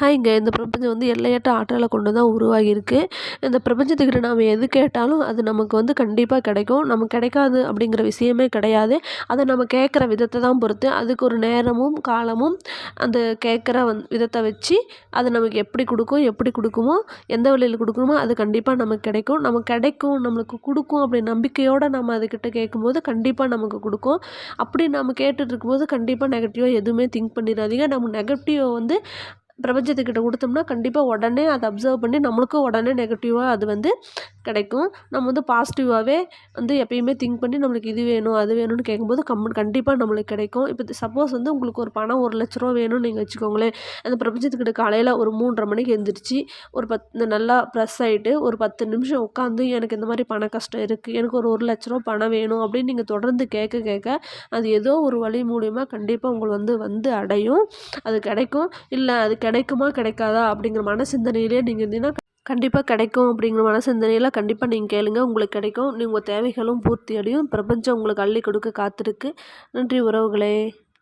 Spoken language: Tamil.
ஹாய்ங்க இந்த பிரபஞ்சம் வந்து எல்லையற்ற ஆற்றலை கொண்டு தான் உருவாகியிருக்கு. இந்த பிரபஞ்சத்துக்கிட்ட நாம் எது கேட்டாலும் அது நமக்கு வந்து கண்டிப்பாக கிடைக்கும். நமக்கு கிடைக்காது அப்படிங்கிற விஷயமே கிடையாது. அதை நம்ம கேட்குற விதத்தை தான் பொறுத்து. அதுக்கு ஒரு நேரமும் காலமும் அந்த கேட்குற வந் விதத்தை வச்சு அது நமக்கு எப்படி கொடுக்கும் எப்படி கொடுக்குமோ எந்த வழியில் கொடுக்கணுமோ அது கண்டிப்பாக நமக்கு கிடைக்கும். நமக்கு கிடைக்கும் நம்மளுக்கு கொடுக்கும் அப்படி நம்பிக்கையோடு நம்ம அதுக்கிட்ட கேட்கும்போது கண்டிப்பாக நமக்கு கொடுக்கும். அப்படி நம்ம கேட்டுட்ருக்கும்போது கண்டிப்பாக நெகட்டிவாக எதுவுமே திங்க் பண்ணிடாதீங்க. நம்ம நெகட்டிவை வந்து பிரபஞ்சத்துக்கிட்ட கொடுத்தோம்னா கண்டிப்பாக உடனே அதை அப்சர்வ் பண்ணி நம்மளுக்கும் உடனே நெகட்டிவாக அது வந்து கிடைக்கும். நம்ம வந்து பாசிட்டிவாகவே வந்து எப்பயுமே திங்க் பண்ணி நம்மளுக்கு இது வேணும் அது வேணும்னு கேட்கும்போது கம் கண்டிப்பாக நம்மளுக்கு கிடைக்கும். இப்போ சப்போஸ் வந்து உங்களுக்கு ஒரு பணம் ஒரு லட்ச ரூபா வேணும்னு நீங்கள் வச்சுக்கோங்களேன். அந்த பிரபஞ்சத்துக்கிட்ட காலையில் ஒரு மூன்றரை மணிக்கு எழுந்திரிச்சி ஒரு பத்து நல்லா ப்ரெஸ் ஆகிட்டு ஒரு பத்து நிமிஷம் உட்காந்து எனக்கு இந்த மாதிரி பண கஷ்டம் இருக்குது எனக்கு ஒரு ஒரு லட்ச ரூபா பணம் வேணும் அப்படின்னு நீங்கள் தொடர்ந்து கேட்க கேட்க அது ஏதோ ஒரு வழி மூலிமா கண்டிப்பாக உங்களுக்கு வந்து வந்து அடையும். அது கிடைக்கும். இல்லை அது கிடைக்குமா கிடைக்காதா அப்படிங்கிற மன சிந்தனையிலே நீங்கள் இருந்தீங்கன்னா கண்டிப்பாக கிடைக்கும் அப்படிங்கிற மன சிந்தனையில் கண்டிப்பாக நீங்கள் கேளுங்க. உங்களுக்கு கிடைக்கும். உங்கள் தேவைகளும் பூர்த்தி அடையும். பிரபஞ்சம் உங்களுக்கு அள்ளி கொடுக்க காத்திருக்கு. நன்றி உறவுகளே.